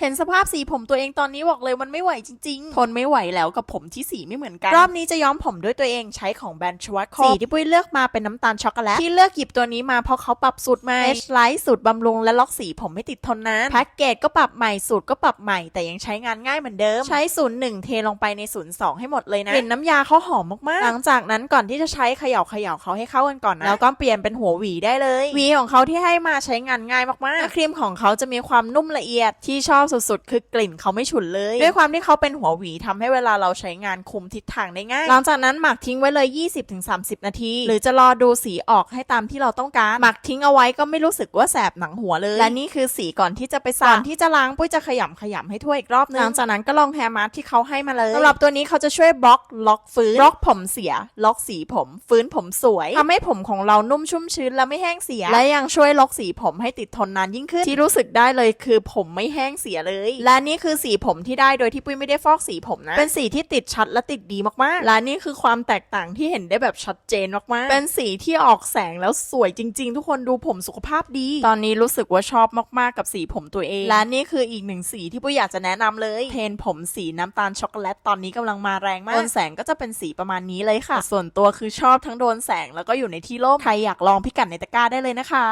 เห็นสภาพสีผมตัวเองตอนนี้บอกเลยมันไม่ไหวจริงๆ ทนไม่ไหวแล้วกับผมที่สีไม่เหมือนกัน รอบนี้จะย้อมผมด้วยตัวเองใช้ของแบรนด์ชวัตสีที่ปุ้ยเลือกมาเป็นน้ำตาลช็อกโกแลตที่เลือกหยิบตัวนี้มาเพราะเขาปรับสูตรใหม่ H Light สูตรบำรุงและล็อกสีผมไม่ติดทนนานแพ็กเกจก็ปรับใหม่สูตรก็ปรับใหม่แต่ยังใช้งานง่ายเหมือนเดิม ใช้ศูนย์หนึ่งเทลงไปในศูนย์สองให้หมดเลยนะกลิ่นน้ำยาเขาหอมมากๆ หลังจากนั้นก่อนที่จะใช้เขย่าเขย่าเขาให้เข้ากันก่อนนะแล้วก็เปลี่ยนเป็นหัวหวีได้เลยหวีของเขาที่ให้มาใช้งานง่ายมากๆครีมของเขาจะมีความนุ่มละเอียดที่ชอบสุดๆ คือกลิ่นเขาไม่ฉุนเลย ด้วยความที่เขาเป็นหัวหวีทำให้เวลาเราใช้งานคุมทิศทางได้ง่าย หลังจากนั้นหมักทิ้งไว้เลย 20-30 นาที หรือจะรอดูสีออกให้ตามที่เราต้องการ หมักทิ้งเอาไว้ก็ไม่รู้สึกว่าแสบหนังหัวเลย และนี่คือสีก่อนที่จะไปสระก่อนที่จะล้างปุ้ยจะขยำขยำให้ทั่วอีกรอบนึงหลังจากนั้นก็ลองแฮร์มาสที่เขาให้มาเลยสำหรับตัวนี้เขาจะช่วยบล็อกล็อกฟื้นบล็อกผมเสีย ล็อกสีผม ฟื้นผมสวยทำให้ผมของเรานุ่มชุ่มชื้นและไม่แห้งเสีย และยังช่วยล็อกสีผมให้ติดทนนานยิ่งขึ้นที่รู้สึกได้เลยคือผมไม่แห้งเสียเลย และนี่คือสีผมที่ได้โดยที่ปุ้ยไม่ได้ฟอกสีผมนะ เป็นสีที่ติดชัดและติดดีมากๆ และนี่คือความแตกต่างที่เห็นได้แบบชัดเจนมากๆ เป็นสีที่ออกแสงแล้วสวยจริง ๆ ทุกคนดูผมสุขภาพดี ตอนนี้รู้สึกว่าชอบมากๆกับสีผมตัวเอง และนี่คืออีกหนึ่งสีที่ปุ้ยอยากจะแนะนำเลย เทรนผมสีน้ำตาลช็อกโกแลตตอนนี้กำลังมาแรงมากโดนแสงก็จะเป็นสีประมาณนี้เลยค่ะ ส่วนตัวคือชอบทั้งโดนแสงแล้วก็อยู่ในที่ร่มใครอยากลองพิกัดในตะกร้าได้เลยนะคะ